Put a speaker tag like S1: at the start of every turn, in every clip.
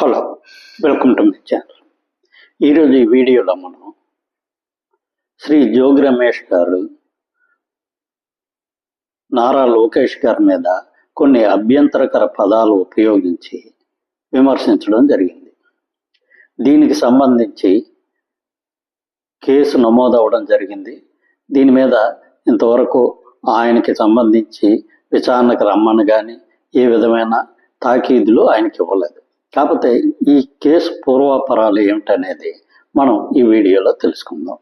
S1: Hello welcome to my channel. ఈరోజు ఈ వీడియోలో మనం శ్రీ జోగి రమేష్ గారు నారా లోకేష్ గారి మీద కొన్ని అభ్యంతరకర పదాలు ఉపయోగించి విమర్శించడం జరిగింది. దీనికి సంబంధించి కేసు నమోదవడం జరిగింది. దీని మీద ఇంతవరకు ఆయనకి సంబంధించి విచారణకు రమ్మని కానీ ఏ విధమైన తాకీదులు ఆయనకి ఇవ్వలేదు. కాకపోతే ఈ కేసు పూర్వాపరాలు ఏమిటనేది మనం ఈ వీడియోలో తెలుసుకుందాం.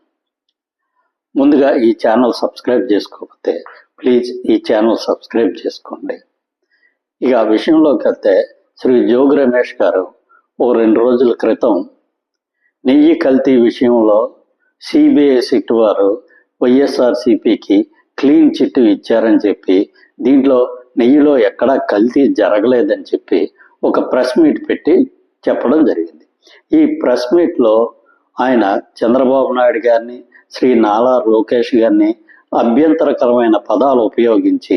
S1: ముందుగా ఈ ఛానల్ సబ్స్క్రైబ్ చేసుకోకపోతే ప్లీజ్ ఈ ఛానల్ సబ్స్క్రైబ్ చేసుకోండి. ఇక ఆ విషయంలోకి వస్తే శ్రీ జోగి రమేష్ గారు ఓ రెండు రోజుల క్రితం నెయ్యి కల్తీ విషయంలో సిబిఐ సిట్ వారు వైఎస్ఆర్సిపికి క్లీన్ చిట్ ఇచ్చారని చెప్పి దీంట్లో నెయ్యిలో ఎక్కడా కల్తీ జరగలేదని చెప్పి ఒక ప్రెస్ మీట్ పెట్టి చెప్పడం జరిగింది. ఈ ప్రెస్ మీట్లో ఆయన చంద్రబాబు నాయుడు గారిని శ్రీ నాలా లోకేష్ గారిని అభ్యంతరకరమైన పదాలు ఉపయోగించి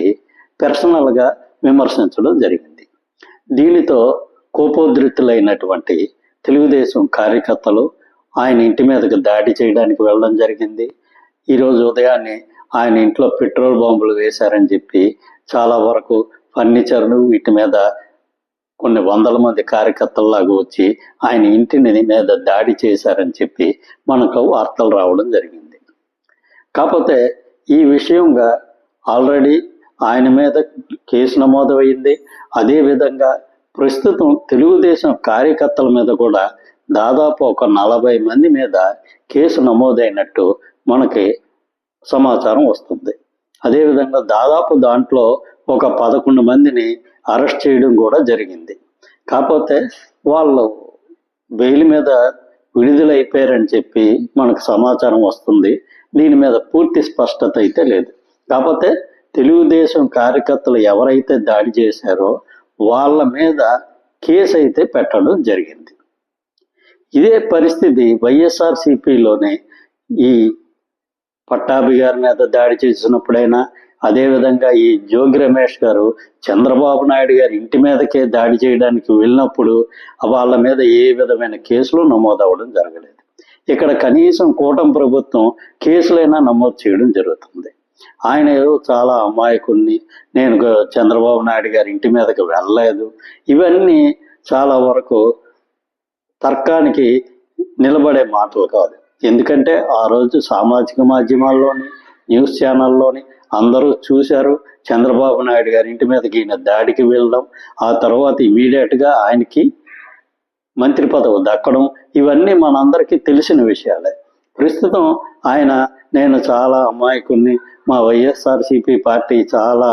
S1: పర్సనల్గా విమర్శించడం జరిగింది. దీనితో కోపోద్రితులైనటువంటి తెలుగుదేశం కార్యకర్తలు ఆయన ఇంటి మీదకి దాడి చేయడానికి వెళ్ళడం జరిగింది. ఈరోజు ఉదయాన్నే ఆయన ఇంట్లో పెట్రోల్ బాంబులు వేశారని చెప్పి చాలా వరకు ఫర్నిచర్లు వీటి మీద కొన్ని వందల మంది కార్యకర్తల్లాగా వచ్చి ఆయన ఇంటిని మీద దాడి చేశారని చెప్పి మనకు వార్తలు రావడం జరిగింది. కాకపోతే ఈ విషయంగా ఆల్రెడీ ఆయన మీద కేసు నమోదమైంది అదేవిధంగా ప్రస్తుతం తెలుగుదేశం కార్యకర్తల మీద కూడా దాదాపు ఒక నలభై మంది మీద కేసు నమోదైనట్టు మనకి సమాచారం వస్తుంది. అదేవిధంగా దాదాపు దాంట్లో ఒక పదకొండు మందిని అరెస్ట్ చేయడం కూడా జరిగింది. కాకపోతే వాళ్ళు బెయిల్ మీద విడుదలైపోయారని చెప్పి మనకు సమాచారం వస్తుంది. దీని మీద పూర్తి స్పష్టత అయితే లేదు. కాకపోతే తెలుగుదేశం కార్యకర్తలు ఎవరైతే దాడి చేశారో వాళ్ళ మీద కేసు అయితే పెట్టడం జరిగింది. ఇదే పరిస్థితి వైఎస్ఆర్సిపిలోనే ఈ పట్టాభి గారి మీద దాడి చేసినప్పుడైనా అదేవిధంగా ఈ జోగి రమేష్ గారు చంద్రబాబు నాయుడు గారి ఇంటి మీదకే దాడి చేయడానికి వెళ్ళినప్పుడు వాళ్ళ మీద ఏ విధమైన కేసులు నమోదవడం జరగలేదు. ఇక్కడ కనీసం కూటమి ప్రభుత్వం కేసులైనా నమోదు చేయడం జరుగుతుంది. ఆయన ఏదో చాలా అమాయకుల్ని నేను చంద్రబాబు నాయుడు గారి ఇంటి మీదకి వెళ్ళలేదు. ఇవన్నీ చాలా వరకు తర్కానికి నిలబడే మాటలు కాదు. ఎందుకంటే ఆ రోజు సామాజిక మాధ్యమాల్లోని న్యూస్ ఛానల్లోని అందరూ చూశారు. చంద్రబాబు నాయుడు గారి ఇంటి మీదకి ఈయన దాడికి వెళ్ళడం ఆ తర్వాత ఇమీడియట్గా ఆయనకి మంత్రి పదవి దక్కడం ఇవన్నీ మనందరికీ తెలిసిన విషయాలే. ప్రస్తుతం ఆయన నేను చాలా అమాయకుణ్ణి మా వైఎస్ఆర్సీపీ పార్టీ చాలా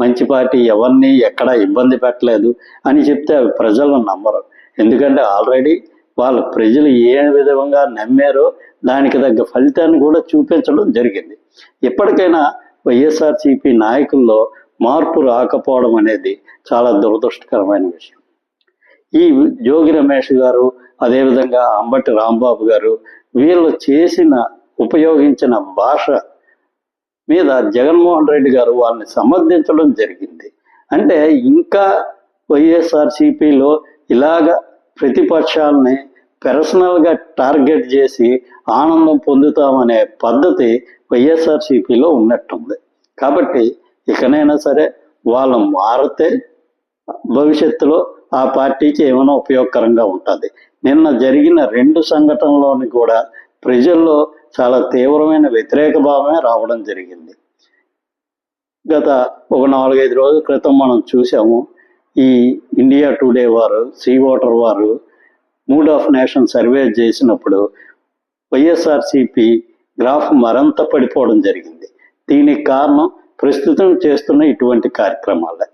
S1: మంచి పార్టీ ఎవరిని ఎక్కడా ఇబ్బంది పెట్టలేదు అని చెప్తే అవి ప్రజలను నమ్మరు. ఎందుకంటే ఆల్రెడీ వాళ్ళు ప్రజలు ఏ విధంగా నమ్మారో దానికి తగ్గ ఫలితాన్ని కూడా చూపించడం జరిగింది. ఎప్పటికైనా వైఎస్ఆర్సీపీ నాయకుల్లో మార్పు రాకపోవడం అనేది చాలా దురదృష్టకరమైన విషయం. ఈ జోగి రమేష్ గారు అదేవిధంగా అంబటి రాంబాబు గారు వీళ్ళు చేసిన ఉపయోగించిన భాష మీద జగన్మోహన్ రెడ్డి గారు వాళ్ళని సమర్థించడం జరిగింది. అంటే ఇంకా వైఎస్ఆర్సిపిలో ఇలాగ ప్రతిపక్షాలని పర్సనల్గా టార్గెట్ చేసి ఆనందం పొందుతామనే పద్ధతి వైఎస్ఆర్సిపిలో ఉన్నట్టుంది. కాబట్టి ఇకనైనా సరే వాళ్ళు మారితే భవిష్యత్తులో ఆ పార్టీకి ఏమైనా ఉపయోగకరంగా ఉంటుంది. నిన్న జరిగిన రెండు సంఘటనలోని కూడా ప్రజల్లో చాలా తీవ్రమైన వ్యతిరేక భావమే రావడం జరిగింది. గత ఒక నాలుగైదు రోజుల క్రితం మనం చూసాము ఈ ఇండియా టుడే వారు సీ ఓటర్ వారు మూడ్ ఆఫ్ నేషన్ సర్వే చేసినప్పుడు వైఎస్ఆర్సిపి గ్రాఫ్ మరింత పడిపోవడం జరిగింది. దీనికి కారణం ప్రస్తుతం చేస్తున్న ఇటువంటి కార్యక్రమాలే.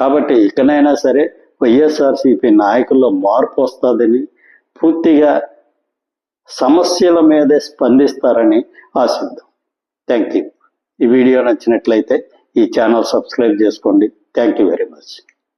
S1: కాబట్టి ఇకనైనా సరే వైఎస్ఆర్సీపీ నాయకుల్లో మార్పు వస్తుందని పూర్తిగా సమస్యల మీదే స్పందిస్తారని ఆశిద్దాం. థ్యాంక్ యూ ఈ వీడియో నచ్చినట్లయితే ఈ ఛానల్ సబ్స్క్రైబ్ చేసుకోండి. Thank you very much.